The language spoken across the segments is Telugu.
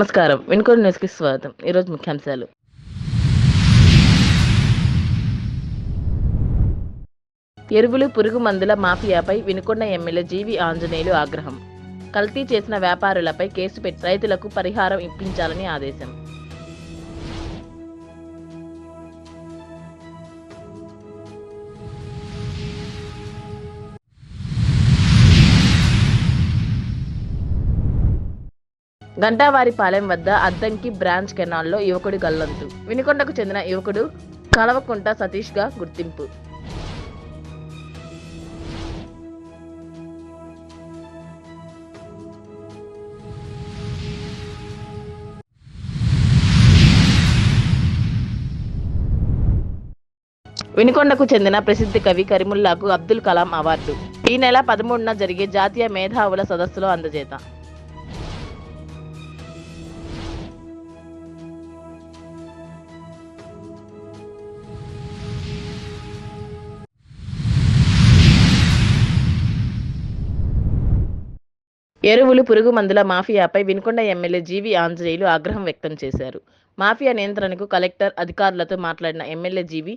నమస్కారం. వినుకోడు న్యూస్కి స్వాగతం. ఈరోజు ముఖ్యాంశాలు. ఎరువులు పురుగు మందుల మాఫియాపై వినుకొండ ఎమ్మెల్యే జీవి ఆంజనేయులు ఆగ్రహం. కల్తీ చేసిన వ్యాపారులపై కేసు పెట్టి రైతులకు పరిహారం ఇప్పించాలని ఆదేశం. గంటావారిపాలెం వద్ద అద్దంకి బ్రాంచ్ కెనాల్లో యువకుడి గల్లంతు. వినుకొండకు చెందిన యువకుడు కలవకుంట సతీష్గా గుర్తింపు. వినుకొండకు చెందిన ప్రసిద్ధ కవి కరిముల్లాకు అబ్దుల్ కలాం అవార్డు. ఈ నెల పదమూడున జరిగే జాతీయ మేధావుల సదస్సులో అందజేత. ఎరువులు పురుగు మందుల మాఫియాపై వినుకొండ ఎమ్మెల్యే జీవి ఆంజనేయులు ఆగ్రహం వ్యక్తం చేశారు. మాఫియా నియంత్రణకు కలెక్టర్ అధికారులతో మాట్లాడిన ఎమ్మెల్యే జీవి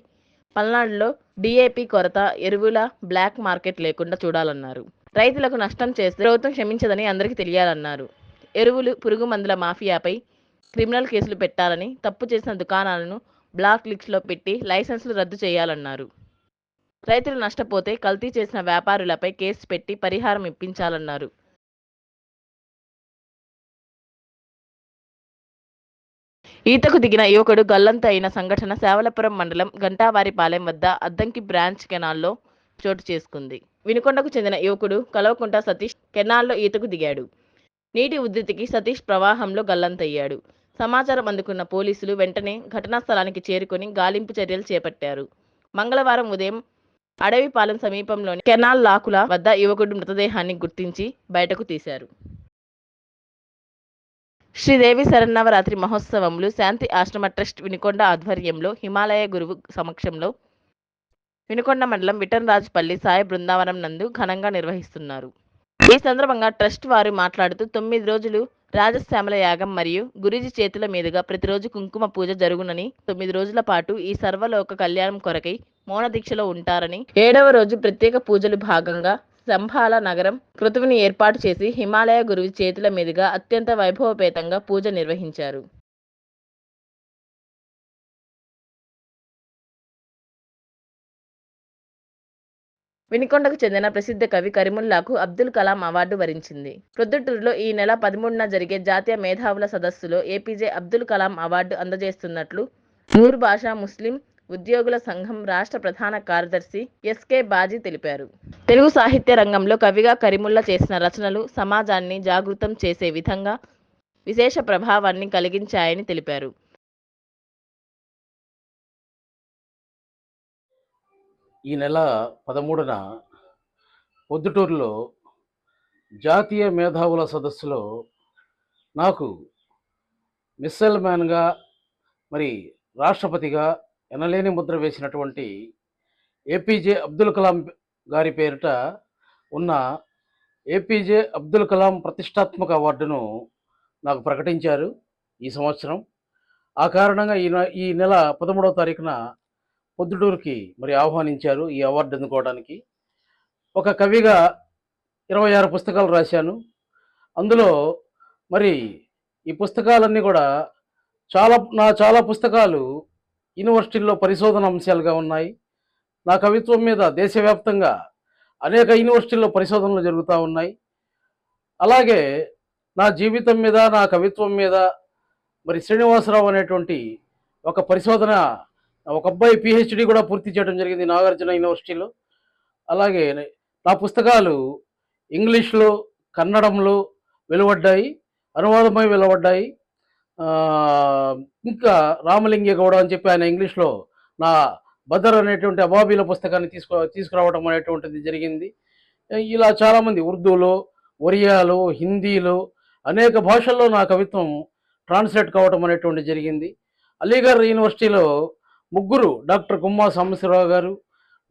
పల్నాడులో డీఏపీ కొరత ఎరువుల బ్లాక్ మార్కెట్ లేకుండా చూడాలన్నారు. రైతులకు నష్టం చేస్తే ప్రభుత్వం క్షమించదని అందరికీ తెలియాలన్నారు. ఎరువులు పురుగు మందుల మాఫియాపై క్రిమినల్ కేసులు పెట్టాలని తప్పు చేసిన దుకాణాలను బ్లాక్ లిస్టులో పెట్టి లైసెన్సులు రద్దు చేయాలన్నారు. రైతులు నష్టపోతే కల్తీ చేసిన వ్యాపారులపై కేసు పెట్టి పరిహారం ఇప్పించాలన్నారు. ఈతకు దిగిన యువకుడు గల్లంత అయిన సంఘటన సేవలపురం మండలం గంటావారిపాలెం వద్ద అద్దంకి బ్రాంచ్ కెనాల్లో చోటు చేసుకుంది. వినుకొండకు చెందిన యువకుడు కలవకుంట సతీష్ కెనాల్లో ఈతకు దిగాడు. నీటి ఉధృతికి సతీష్ ప్రవాహంలో గల్లంతయ్యాడు. సమాచారం అందుకున్న పోలీసులు వెంటనే ఘటనా స్థలానికి చేరుకొని గాలింపు చర్యలు చేపట్టారు. మంగళవారం ఉదయం అడవిపాలెం సమీపంలోని కెనాల్ లాకుల వద్ద యువకుడు మృతదేహాన్ని గుర్తించి బయటకు తీశారు. శ్రీదేవి శరన్నవరాత్రి మహోత్సవములు శాంతి ఆశ్రమ ట్రస్ట్ వినుకొండ ఆధ్వర్యంలో హిమాలయ గురువు సమక్షంలో వినుకొండ మండలం విఠన్రాజుపల్లి సాయి బృందావనం నందు ఘనంగా నిర్వహిస్తున్నారు. ఈ సందర్భంగా ట్రస్ట్ వారు మాట్లాడుతూ తొమ్మిది రోజులు రాజశ్యామల యాగం మరియు గురుజీ చేతుల మీదుగా ప్రతిరోజు కుంకుమ పూజ జరుగునని తొమ్మిది రోజుల పాటు ఈ సర్వలోక కళ్యాణం కొరకై మౌన దీక్షలో ఉంటారని ఏడవ రోజు ప్రత్యేక పూజలు భాగంగా సంభాల నగరం కృతువుని ఏర్పాటు చేసి హిమాలయ గురువు చేతుల మీదుగా అత్యంత వైభవపేతంగా పూజ నిర్వహించారు. వినికొండకు చెందిన ప్రసిద్ధ కవి కరిముల్లాకు అబ్దుల్ కలాం అవార్డు వరించింది. ప్రొద్దుటూరులో ఈ నెల పదమూడున జరిగే జాతీయ మేధావుల సదస్సులో ఏపీజే అబ్దుల్ కలాం అవార్డు అందజేస్తున్నట్లు నూరు భాషా ముస్లిం ఉద్యోగుల సంఘం రాష్ట్ర ప్రధాన కార్యదర్శి ఎస్కే బాజీ తెలిపారు. తెలుగు సాహిత్య రంగంలో కవిగా కరీముల్లా చేసిన రచనలు సమాజాన్ని జాగృతం చేసే విధంగా విశేష ప్రభావాన్ని కలిగించాయని తెలిపారు. ఈ నెల పదమూడున పొద్దుటూరులో జాతీయ మేధావుల సదస్సులో నాకు మిస్సెల్ మ్యాన్గా మరి రాష్ట్రపతిగా ఎనలేని ముద్ర వేసినటువంటి ఏపీజే అబ్దుల్ కలాం గారి పేరిట ఉన్న ఏపీజే అబ్దుల్ కలాం ప్రతిష్టాత్మక అవార్డును నాకు ప్రకటించారు ఈ సంవత్సరం. ఆ కారణంగా ఈ నె- ఈ నెల పదమూడవ తారీఖున పొద్దుటూరుకి మరి ఆహ్వానించారు ఈ అవార్డు అందుకోవడానికి. ఒక కవిగా ఇరవై ఆరు పుస్తకాలు రాశాను. అందులో మరి ఈ పుస్తకాలన్నీ కూడా చాలా నా చాలా పుస్తకాలు యూనివర్సిటీల్లో పరిశోధన అంశాలుగా ఉన్నాయి. నా కవిత్వం మీద దేశవ్యాప్తంగా అనేక యూనివర్సిటీల్లో పరిశోధనలు జరుగుతూ ఉన్నాయి. అలాగే నా జీవితం మీద నా కవిత్వం మీద మరి శ్రీనివాసరావు అనేటువంటి ఒక పరిశోధన ఒక అబ్బాయి పిహెచ్డి కూడా పూర్తి చేయడం జరిగింది నాగార్జున యూనివర్సిటీలో. అలాగే నా పుస్తకాలు ఇంగ్లీష్లో కన్నడంలో వెలువడ్డాయి అనువాదమై వెలువడ్డాయి. ఇంకా రామలింగ గౌడ అని చెప్పి ఆయన ఇంగ్లీష్లో నా బదర్ అనేటువంటి అబాబీల పుస్తకాన్ని తీసుకో తీసుకురావడం అనేటువంటిది జరిగింది. ఇలా చాలామంది ఉర్దూలో ఒరియాలో హిందీలో అనేక భాషల్లో నా కవిత్వం ట్రాన్స్లేట్ కావడం అనేటువంటి జరిగింది. అలీగర్ యూనివర్సిటీలో ముగ్గురు డాక్టర్ గుమ్మా సాంబశివరావు గారు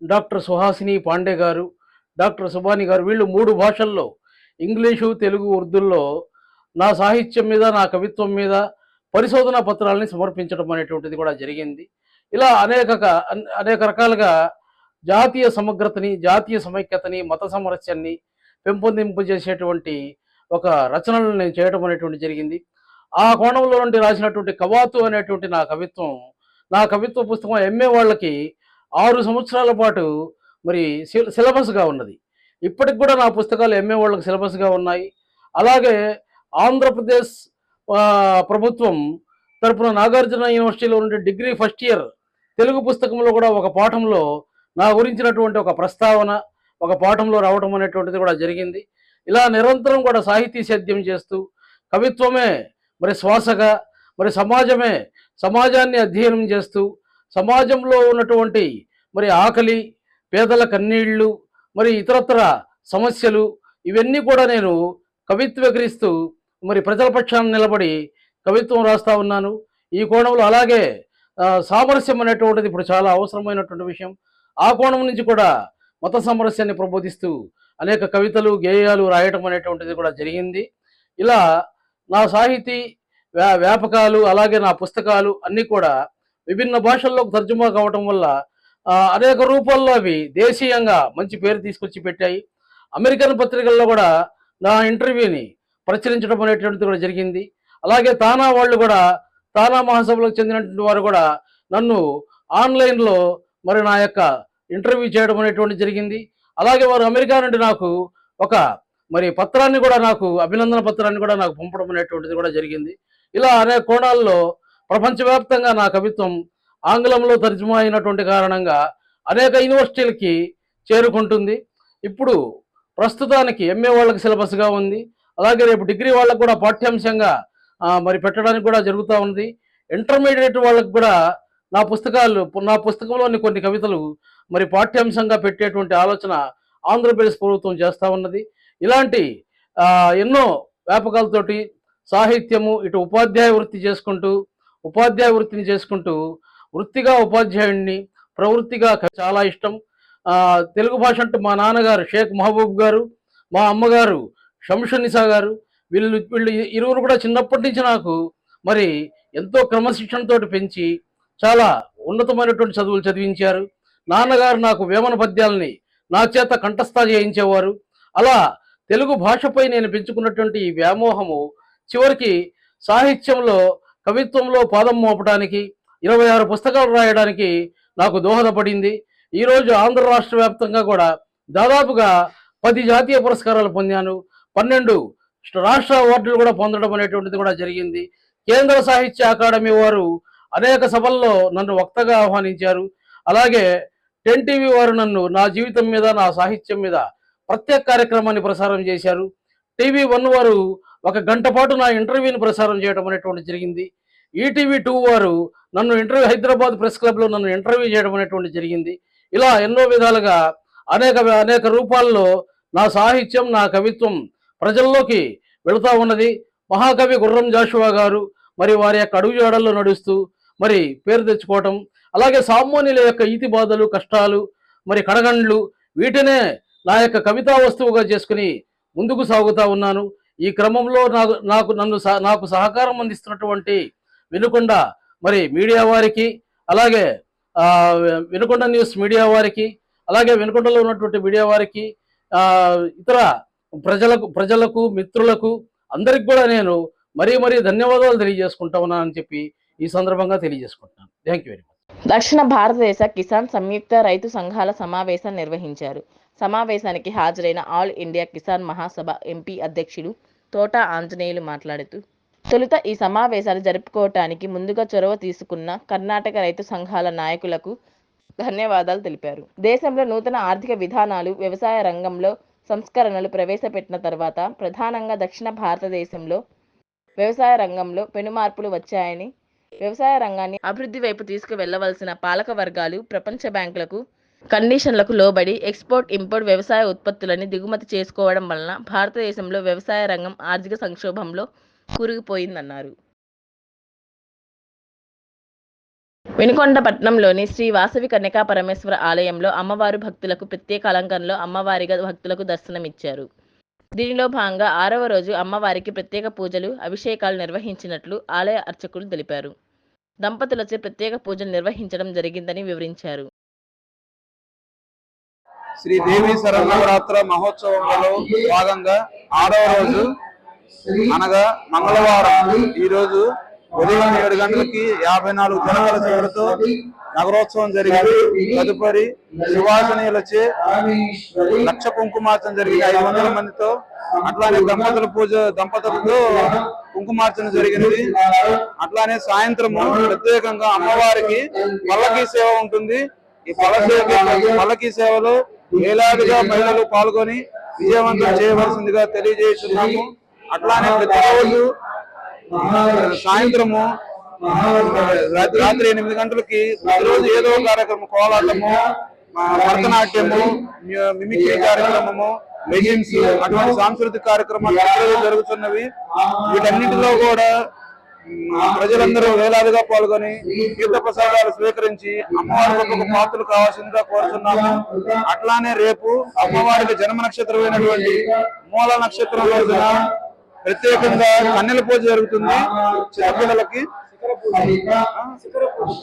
డాక్టర్ సుహాసిని పాండే గారు డాక్టర్ సుబాని గారు వీళ్ళు మూడు భాషల్లో ఇంగ్లీషు తెలుగు ఉర్దూల్లో నా సాహిత్యం మీద నా కవిత్వం మీద పరిశోధన పత్రాలని సమర్పించడం అనేటువంటిది కూడా జరిగింది. ఇలా అనేక అనేక రకాలుగా జాతీయ సమగ్రతని జాతీయ సమైక్యతని మత సమరస్యాన్ని పెంపొందింపజేసేటువంటి ఒక రచనలను నేను చేయడం అనేటువంటి జరిగింది. ఆ కోణంలో నుండి రాసినటువంటి కవాతు అనేటువంటి నా కవిత్వం నా కవిత్వ పుస్తకం ఎంఏ వాళ్ళకి ఆరు సంవత్సరాల పాటు మరి సిలబస్గా ఉన్నది. ఇప్పటికి కూడా నా పుస్తకాలు ఎంఏ వాళ్ళకి సిలబస్గా ఉన్నాయి. అలాగే ఆంధ్రప్రదేశ్ ప్రభుత్వం తరపున నాగార్జున యూనివర్సిటీలో ఉండే డిగ్రీ ఫస్ట్ ఇయర్ తెలుగు పుస్తకంలో కూడా ఒక పాఠంలో నా గురించినటువంటి ఒక ప్రస్తావన ఒక పాఠంలో రావడం అనేటువంటిది కూడా జరిగింది. ఇలా నిరంతరం కూడా సాహితీ సేద్యం చేస్తూ కవిత్వమే మరి శ్వాసగా మరి సమాజమే సమాజాన్ని అధ్యయనం చేస్తూ సమాజంలో ఉన్నటువంటి మరి ఆకలి పేదల కన్నీళ్ళు మరి ఇతరత్ర సమస్యలు ఇవన్నీ కూడా నేను కవిత్వీకరిస్తూ మరి ప్రజల పక్షాన నిలబడి కవిత్వం రాస్తూ ఉన్నాను. ఈ కోణంలో అలాగే సామరస్యం అనేటువంటిది ఇప్పుడు చాలా అవసరమైనటువంటి విషయం. ఆ కోణం నుంచి కూడా మత సామరస్యాన్ని ప్రబోధిస్తూ అనేక కవితలు గేయాలు రాయటం అనేటువంటిది కూడా జరిగింది. ఇలా నా సాహితీ వ్యా వ్యాపకాలు అలాగే నా పుస్తకాలు అన్నీ కూడా విభిన్న భాషల్లోకి తర్జుమా కావటం వల్ల అనేక రూపాల్లో అవి దేశీయంగా మంచి పేరు తీసుకొచ్చి పెట్టాయి. అమెరికన్ పత్రికల్లో కూడా నా ఇంటర్వ్యూని ప్రచురించడం అనేటువంటిది కూడా జరిగింది. అలాగే తానా వాళ్ళు కూడా తానా మహాసభలకు చెందినటువంటి వారు కూడా నన్ను ఆన్లైన్లో మరి నా యొక్క ఇంటర్వ్యూ చేయడం అనేటువంటి జరిగింది. అలాగే వారు అమెరికా నుండి నాకు ఒక మరి పత్రాన్ని కూడా నాకు అభినందన పత్రాన్ని కూడా నాకు పంపడం అనేటువంటిది కూడా జరిగింది. ఇలా అనేక కోణాల్లో ప్రపంచవ్యాప్తంగా నా కవిత్వం ఆంగ్లంలో తర్జుమా అయినటువంటి కారణంగా అనేక యూనివర్సిటీలకి చేరుకుంటుంది. ఇప్పుడు ప్రస్తుతానికి ఎంఏ వాళ్ళకి సిలబస్గా ఉంది. అలాగే రేపు డిగ్రీ వాళ్ళకు కూడా పాఠ్యాంశంగా మరి పెట్టడానికి కూడా జరుగుతూ ఉంది ఇంటర్మీడియట్ వాళ్ళకు కూడా నా పుస్తకాలు నా పుస్తకంలోని కొన్ని కవితలు మరి పాఠ్యాంశంగా పెట్టేటువంటి ఆలోచన ఆంధ్రప్రదేశ్ ప్రభుత్వం చేస్తూ ఉన్నది. ఇలాంటి ఎన్నో వ్యాపకాలతోటి సాహిత్యము ఇటు ఉపాధ్యాయ వృత్తి చేసుకుంటూ ఉపాధ్యాయ వృత్తిని చేసుకుంటూ వృత్తిగా ఉపాధ్యాయుడిని ప్రవృత్తిగా చాలా ఇష్టం. తెలుగు భాష అంటే మా నాన్నగారు షేక్ మహబూబ్ గారు మా అమ్మగారు షంషునిసా గారు వీళ్ళు వీళ్ళు ఇరువురు కూడా చిన్నప్పటి నుంచి నాకు మరి ఎంతో క్రమశిక్షణతో పెంచి చాలా ఉన్నతమైనటువంటి చదువులు చదివించారు. నాన్నగారు నాకు వేమన పద్యాలని నా చేత కంఠస్థ చేయించేవారు. అలా తెలుగు భాషపై నేను పెంచుకున్నటువంటి ఈ వ్యామోహము చివరికి సాహిత్యంలో కవిత్వంలో పాదం మోపడానికి ఇరవై ఆరు పుస్తకాలు రాయడానికి నాకు దోహదపడింది. ఈరోజు ఆంధ్ర రాష్ట్ర వ్యాప్తంగా కూడా దాదాపుగా పది జాతీయ పురస్కారాలు పొందాను. పన్నెండు రాష్ట్ర అవార్డులు కూడా పొందడం అనేటువంటిది కూడా జరిగింది. కేంద్ర సాహిత్య అకాడమీ వారు అనేక సభల్లో నన్ను వక్తగా ఆహ్వానించారు. అలాగే టెన్ టీవీ వారు నన్ను నా జీవితం మీద నా సాహిత్యం మీద ప్రత్యేక కార్యక్రమాన్ని ప్రసారం చేశారు. టీవీ వన్ వారు ఒక గంట పాటు నా ఇంటర్వ్యూని ప్రసారం చేయడం అనేటువంటి జరిగింది. ఈటీవీ టూ వారు నన్ను ఇంటర్వ్యూ హైదరాబాద్ ప్రెస్ క్లబ్లో నన్ను ఇంటర్వ్యూ చేయడం అనేటువంటి జరిగింది. ఇలా ఎన్నో విధాలుగా అనేక అనేక రూపాల్లో నా సాహిత్యం నా కవిత్వం ప్రజల్లోకి వెళుతూ ఉన్నది. మహాకవి గుర్రం జాషువా గారు మరి వారి యొక్క అడుగుజాడల్లో నడుస్తూ మరి పేరు తెచ్చుకోవటం అలాగే సామాన్యుల యొక్క ఈతి బాధలు కష్టాలు మరి కడగండ్లు వీటినే నా యొక్క కవితా వస్తువుగా చేసుకుని ముందుకు సాగుతూ ఉన్నాను. ఈ క్రమంలో నాకు నాకు నన్ను సహ- నాకు సహకారం అందిస్తున్నటువంటి వినుకొండ మరి మీడియా వారికి అలాగే వినుకొండ న్యూస్ మీడియా వారికి అలాగే వినుకొండలో ఉన్నటువంటి మీడియా వారికి ఇతర ప్రజలకు ప్రజలకు మిత్రులకు అందరికి కూడా నేను మరీ మరీ ధన్యవాదాలు తెలియజేసుకుంటా ఉన్నానని చెప్పి ఈ సందర్భంగా తెలియజేసుకుంటున్నాను. థ్యాంక్ యూ వెరీ మచ్ దక్షిణ భారతదేశ కిసాన్ సంయుక్త రైతు సంఘాల సమావేశం నిర్వహించారు. సమావేశానికి హాజరైన All India Kisan Mahasabha MP అధ్యక్షుడు తోట ఆంజనేయులు మాట్లాడుతూ తొలుత ఈ సమావేశాలు జరుపుకోవటానికి ముందుగా చొరవ తీసుకున్న కర్ణాటక రైతు సంఘాల నాయకులకు ధన్యవాదాలు తెలిపారు. దేశంలో నూతన ఆర్థిక విధానాలు వ్యవసాయ రంగంలో సంస్కరణలు ప్రవేశపెట్టిన తర్వాత ప్రధానంగా దక్షిణ భారతదేశంలో వ్యవసాయ రంగంలో పెనుమార్పులు వచ్చాయని వ్యవసాయ రంగాన్ని అభివృద్ధి వైపు తీసుకువెళ్ళవలసిన పాలక వర్గాలు ప్రపంచ బ్యాంకులకు కండిషన్లకు లోబడి ఎక్స్పోర్ట్ ఇంపోర్ట్ వ్యవసాయ ఉత్పత్తులని దిగుమతి చేసుకోవడం వలన భారతదేశంలో వ్యవసాయ రంగం ఆర్థిక సంక్షోభంలో కూరుకుపోయిందన్నారు వెనుకొండపట్నంలోని శ్రీ వాసవి కన్యకా పరమేశ్వర ఆలయంలో అమ్మవారు భక్తులకు ప్రత్యేక అలంకరణలో అమ్మవారిగా భక్తులకు దర్శనమిచ్చారు. దీనిలో భాగంగా ఆరవ రోజు అమ్మవారికి ప్రత్యేక పూజలు అభిషేకాలు నిర్వహించినట్లు ఆలయ అర్చకులు తెలిపారు. దంపతులచే ప్రత్యేక పూజలు నిర్వహించడం జరిగిందని వివరించారు. శ్రీ దేవి శరన్నవరాత్ర మహోత్సవంలో భాగంగా ఆరవ రోజు అనగా మంగళవారం ఈరోజు ఉదయం ఏడు గంటలకి యాభై నాలుగు జనగల సేవలతో నగరోత్సవం జరిగింది. తదుపరి సువాసనీయులచే లక్ష కుంకుమార్చన జరిగింది. ఐదు వందల మందితో అట్లానే దంపతుల పూజ దంపతులతో కుంకుమార్చన జరిగింది. అట్లానే సాయంత్రము ప్రత్యేకంగా అమ్మవారికి పల్లకీ సేవ ఉంటుంది. ఈ పల్లకీ పల్లకీ సేవలో వేలాదిగా మహిళలు పాల్గొని విజయవంతం చేయవలసిందిగా తెలియజేస్తున్నాము. అట్లానే ప్రతిరోజు సాయంత్రము రాత్రి రాత్రి ఎనిమిది గంటలకి ప్రతిరోజు ఏదో కార్యక్రమం కోలాటము భరతనాట్యము మిమిక్రీ కార్యక్రమము లెగిన్స్ అటువంటి సాంస్కృతిక కార్యక్రమాలు జరుగుతున్నవి. వీటన్నిటిలో కూడా ప్రజలందరూ వేలాదిగా పాల్గొని తీర్థ ప్రసాదాలు స్వీకరించి అమ్మవారి ఒక పాత్రలు కావాల్సిందిగా కోరుతున్నాము. అట్లానే రేపు అమ్మవారికి జన్మ నక్షత్రమైనటువంటి మూల నక్షత్రం రోజున ప్రత్యేకంగా కన్నెల పూజ జరుగుతుంది చిన్నపిల్లలకి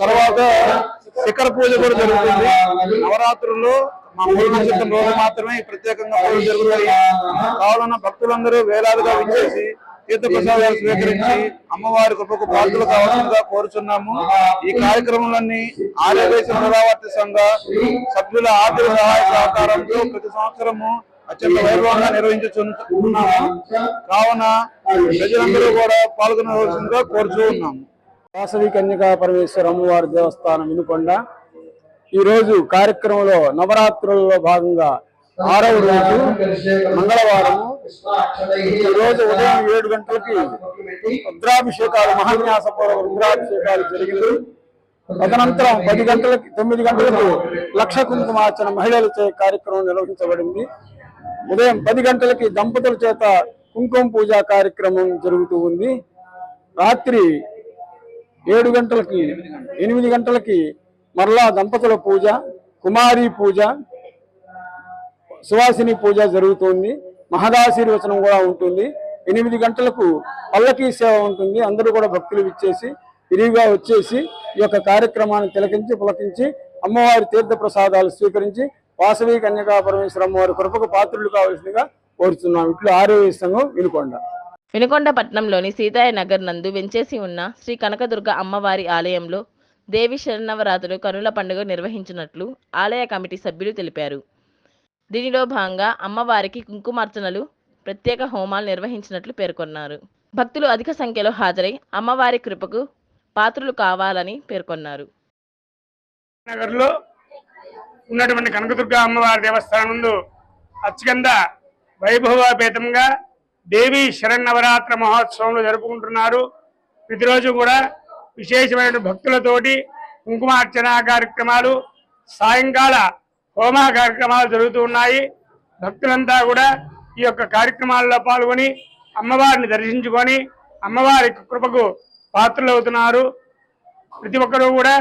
తర్వాత శిఖర పూజ కూడా జరుగుతుంది. నవరాత్రుల్లో మా మూల నక్షత్రం రోజు మాత్రమే ప్రత్యేకంగా పూజలు జరుగుతాయి. కావున భక్తులందరూ వేలాదిగా విచ్చేసి తీర్థప్రసాదాలు స్వీకరించి అమ్మవారి కృపకు బాధ్యులు కావాల్సిందిగా కోరుచున్నాము. ఈ కార్యక్రమాలన్నీ ఆర్యదేశ పునరావర్తి సంఘ సభ్యుల ఆర్థిక సహాయ సహకారంతో ప్రతి సంవత్సరము అత్యంత వైభవంగా నిర్వహించుచున్నాము కావున ప్రజలందరూ కూడా పాల్గొనవలసిందిగా కోరుచూ ఉన్నాము. వాసవి కన్యకా పరమేశ్వర అమ్మవారి దేవస్థానం వినుకొండ. ఈ రోజు కార్యక్రమంలో నవరాత్రులలో భాగంగా ఆరవ రోజు మంగళవారం ఈ రోజు ఉదయం ఏడు గంటలకి రుద్రాభిషేకాలు మహాన్యాసపూర్వక రుద్రాభిషేకాలు జరిగింది. తదనంతరం పది గంటలకి తొమ్మిది గంటలకు లక్ష కుంకుమార్చన మహిళలచే కార్యక్రమం నిర్వహించబడింది. ఉదయం పది గంటలకి దంపతుల చేత కుంకుమ పూజ కార్యక్రమం జరుగుతూ ఉంది. రాత్రి ఏడు గంటలకి ఎనిమిది గంటలకి మరలా దంపతుల పూజ కుమారి పూజ సువాసిని పూజ జరుగుతుంది. మహదాశీర్వచనం కూడా ఉంటుంది. ఎనిమిది గంటలకు పల్లకీ సేవ ఉంటుంది. అందరూ కూడా భక్తులు ఇచ్చేసి విరివిగా వచ్చేసి ఈ యొక్క కార్యక్రమాన్ని తిలకించి పులకించి అమ్మవారి తీర్థ ప్రసాదాలు స్వీకరించి వాసవి కన్యకా పరమేశ్వర అమ్మవారి కృపకు పాత్రులు కావాల్సిందిగా కోరుతున్నాం ఇట్లు ఆరోగ్య సంఘం వినుకొండ. వినుకొండ పట్టణంలోని సీతాయ నగర్ నందు వెంచేసి ఉన్న శ్రీ కనకదుర్గ అమ్మవారి ఆలయంలో దేవి శరణవరాత్రులు కనుల పండుగ నిర్వహించినట్లు ఆలయ కమిటీ సభ్యులు తెలిపారు. దీనిలో భాగంగా అమ్మవారికి కుంకుమార్చనలు ప్రత్యేక హోమాలు నిర్వహించినట్లు పేర్కొన్నారు. భక్తులు అధిక సంఖ్యలో హాజరై అమ్మవారి కృపకు పాత్రులు కావాలని పేర్కొన్నారు. నగర్లో ఉన్నటువంటి కనకదుర్గ అమ్మవారి దేవస్థానం ముందు అత్యంత వైభవపేతంగా దేవి శరణవరాత్ర మహోత్సవంలో జరుపుకుంటున్నారు. ప్రతిరోజు కూడా విశేషమైన భక్తులతోటి కుంకుమార్చన కార్యక్రమాలు సాయంకాల హోమ కార్యక్రమాలు జరుగుతూ ఉన్నాయి. భక్తులంతా కూడా ఈ యొక్క కార్యక్రమాల్లో పాల్గొని అమ్మవారిని దర్శించుకొని అమ్మవారి కృపకు పాత్రలవుతున్నారు. ప్రతి ఒక్కరూ కూడా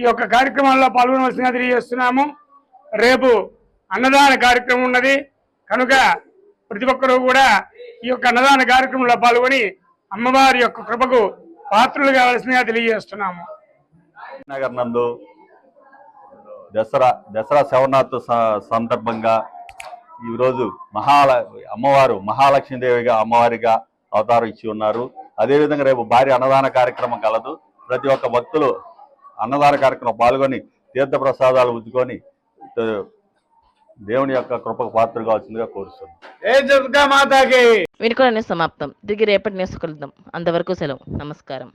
ఈ యొక్క కార్యక్రమాల్లో పాల్గొనవలసిందిగా తెలియజేస్తున్నాము. రేపు అన్నదాన కార్యక్రమం ఉన్నది. కనుక ప్రతి ఒక్కరూ కూడా ఈ యొక్క అన్నదాన కార్యక్రమంలో పాల్గొని అమ్మవారి యొక్క కృపకు పాత్రలు కావలసిందిగా తెలియజేస్తున్నాము. నగర్ నందు దసరా దసరా శవనాథ్ సందర్భంగా ఈరోజు మహాల అమ్మవారు మహాలక్ష్మీదేవిగా అమ్మవారిగా అవతారం ఇచ్చి ఉన్నారు. అదేవిధంగా రేపు భారీ అన్నదాన కార్యక్రమం కలదు. ప్రతి ఒక్క భక్తులు అన్నదాన కార్యక్రమం పాల్గొని తీర్థప్రసాదాలు ఉంచుకొని దేవుని యొక్క కృపకు పాత్ర కావాల్సిందిగా కోరుస్తుంది వినుకోనే సమాప్తం. దిగి రేపటి న్యూస్ కలుద్దాం అంతవరకు సెలవు. నమస్కారం.